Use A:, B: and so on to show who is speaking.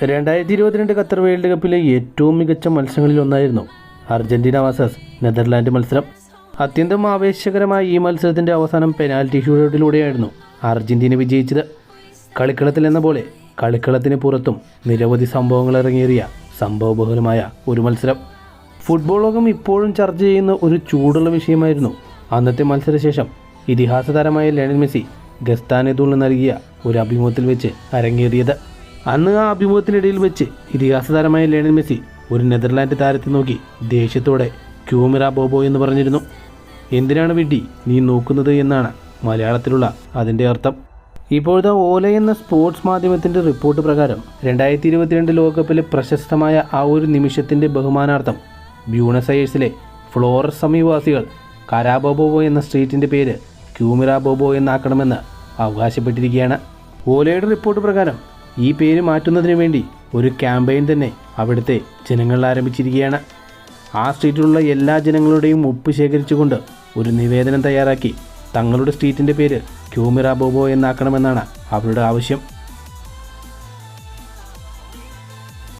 A: രണ്ടായിരത്തി ഇരുപത്തിരണ്ട് Qatar world കപ്പിലെ ഏറ്റവും മികച്ച മത്സരങ്ങളിൽ ഒന്നായിരുന്നു അർജന്റീന വാസസ് നെതർലാൻഡ് മത്സരം. അത്യന്തം ആവേശകരമായ ഈ മത്സരത്തിന്റെ അവസാനം പെനാൽറ്റി ഷൂട്ടൗട്ടിലൂടെയായിരുന്നു അർജന്റീന വിജയിച്ചത്. കളിക്കളത്തിൽ എന്ന പോലെ കളിക്കളത്തിന് പുറത്തും നിരവധി സംഭവങ്ങൾ ഇറങ്ങിയേറിയ സംഭവബഹുലമായ ഒരു മത്സരം. ഫുട്ബോൾ ലോകം ഇപ്പോഴും ചർച്ച ചെയ്യുന്ന ഒരു ചൂടുള്ള വിഷയമായിരുന്നു അന്നത്തെ മത്സരശേഷം. ഇതിഹാസ താരമായ ലയണൽ മെസ്സി ഗസ്താനെതുളിന് നൽകിയ ഒരു അഭിമുഖത്തിൽ വെച്ച് അരങ്ങേറിയത്. അന്ന് ആ അഭിമുഖത്തിനിടയിൽ വെച്ച് ഇതിഹാസ താരമായ ലയണൽ മെസ്സി ഒരു നെതർലാൻഡ് താരത്തെ നോക്കി ദേഷ്യത്തോടെ ക്യൂമിറ ബോബോ എന്ന് പറഞ്ഞിരുന്നു. എന്തിനാണ് വിഡ്ഢി നീ നോക്കുന്നത് എന്നാണ് മലയാളത്തിലുള്ള അതിന്റെ അർത്ഥം. ഇപ്പോഴത്തെ ഓല എന്ന സ്പോർട്സ് മാധ്യമത്തിന്റെ റിപ്പോർട്ട് പ്രകാരം രണ്ടായിരത്തി ഇരുപത്തിരണ്ട് ലോകകപ്പിലെ പ്രശസ്തമായ ആ ഒരു നിമിഷത്തിന്റെ ബഹുമാനാർത്ഥം ബ്യൂണസ് അയേഴ്സിലെ ഫ്ലോറസ് സമീപവാസികൾ കരാബോബോ എന്ന സ്ട്രീറ്റിന്റെ പേര് ക്യൂമിറ ബോബോ എന്നാക്കണമെന്ന് അവകാശപ്പെട്ടിരിക്കുകയാണ്. ഓലയുടെ റിപ്പോർട്ട് പ്രകാരം ഈ പേര് മാറ്റുന്നതിന് വേണ്ടി ഒരു ക്യാമ്പയിൻ തന്നെ അവിടുത്തെ ജനങ്ങൾ ആരംഭിച്ചിരിക്കുകയാണ്. ആ സ്ട്രീറ്റിലുള്ള എല്ലാ ജനങ്ങളുടെയും ഒപ്പ് ശേഖരിച്ചുകൊണ്ട് ഒരു നിവേദനം തയ്യാറാക്കി തങ്ങളുടെ സ്ട്രീറ്റിന്റെ പേര് ക്യൂമിറ ബോബോ എന്നാക്കണമെന്നാണ് അവരുടെ ആവശ്യം.